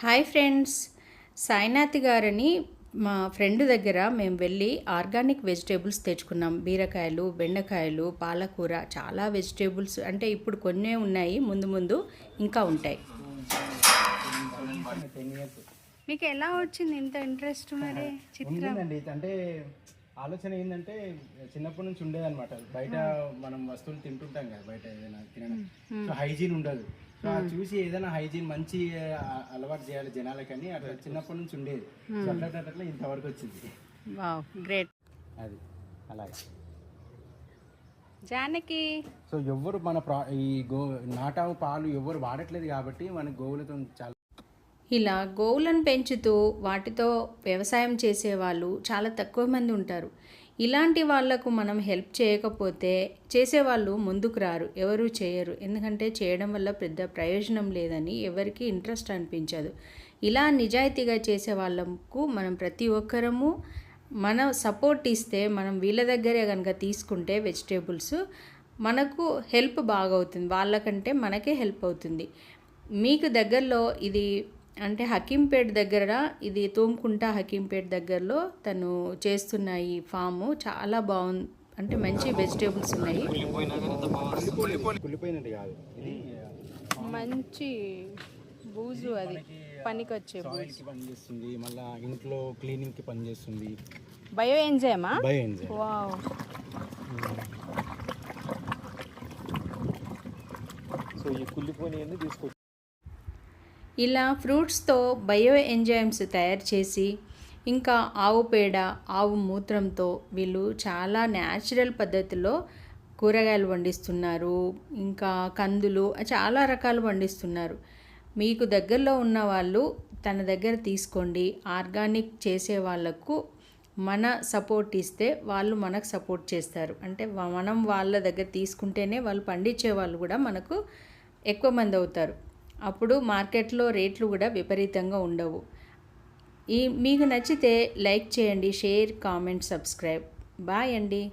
Hi friends. Sainath గారని మా friend దగ్గర మేము వెళ్ళి ఆర్గానిక్ వెజిటేబుల్స్ తెచ్చుకున్నాం. బీరకాయలు బెండకాయలు పాలకూర చాలా వెజిటేబుల్స్ అంటే ఇప్పుడు కొన్నే ఉన్నాయి ముందు ముందు ఇంకా ఉంటాయి. మీకు ఎలా వచ్చింది? ఇంత ఇంట్రెస్ట్ మరి ఉండిందండి. అంటే ఆలోచన ఏంటంటే చిన్నప్పటి నుంచి ఉండేది అనమాట బయట మనం వస్తువులు తింటుంటాం కదా బయట ఏదైనా తినడం. సో హైజీన్ ఉండదు. చూసి ఏదైనా హైజీన్ మంచి అలవాటు చేయాలి జనాలకని అట్లా చిన్నప్పటి నుంచి ఉండేది. సో అట్లా ఇంతవరకు వచ్చింది. గ్రేట్. అది అలాగే. జానకి. సో ఎవరు మన ప్రా ఈ గో నాటావు పాలు ఎవరు వాడట్లేదు కాబట్టి మన గోవులతో చాలా ఇలా గోవులను పెంచుతూ వాటితో వ్యవసాయం చేసేవాళ్ళు చాలా తక్కువ మంది ఉంటారు. ఇలాంటి వాళ్ళకు మనం హెల్ప్ చేయకపోతే చేసేవాళ్ళు ముందుకు రారు ఎవరు చేయరు. ఎందుకంటే చేయడం వల్ల పెద్ద ప్రయోజనం లేదని ఎవరికి ఇంట్రెస్ట్ అనిపించదు. ఇలా నిజాయితీగా చేసే వాళ్ళకు మనం ప్రతి ఒక్కరము మన సపోర్ట్ ఇస్తే మనం వీళ్ళ దగ్గరే కనుక తీసుకుంటే వెజిటేబుల్స్ మనకు హెల్ప్ బాగా అవుతుంది వాళ్ళకంటే మనకే హెల్ప్ అవుతుంది. మీకు దగ్గరలో ఇది అంటే హకీంపేట్ దగ్గర ఇది తూముకుంట హకీంపేట్ దగ్గరలో తను చేస్తున్న ఈ ఫాము చాలా బాగుంది అంటే మంచి వెజిటేబుల్స్ ఉన్నాయి. కుళ్ళిపోయినట్టు కాదు ఇది మంచి బూజు అది పనికొచ్చే సాయిల్కి పనిచేస్తుంది మళ్ళీ ఇంట్లో క్లీనింగ్కి పనిచేస్తుంది బయో ఎంజాయమా బయో ఎంజాయ్ వావ్. సో ఈ కుళ్ళిపోయినవన్నీ తీసుకొచ్చి ఇలా ఫ్రూట్స్తో బయో ఎంజైమ్స్ తయారు చేసి ఇంకా ఆవు పేడ ఆవు మూత్రంతో వీళ్ళు చాలా న్యాచురల్ పద్ధతిలో కూరగాయలు పండిస్తున్నారు ఇంకా కందులు చాలా రకాలు పండిస్తున్నారు మీకు దగ్గరలో ఉన్న వాళ్ళు తన దగ్గర తీసుకోండి. ఆర్గానిక్ చేసే వాళ్ళకు మన సపోర్ట్ ఇస్తే వాళ్ళు మనకు సపోర్ట్ చేస్తారు. అంటే మనం వాళ్ళ దగ్గర తీసుకుంటేనే వాళ్ళు పండించే వాళ్ళు కూడా మనకు ఎక్కువ మంది అవుతారు. అప్పుడు మార్కెట్లో రేట్లు కూడా విపరీతంగా ఉండవు. ఈ మీకు నచ్చితే లైక్ చేయండి షేర్ కామెంట్ సబ్స్క్రైబ్. బాయ్ అండి.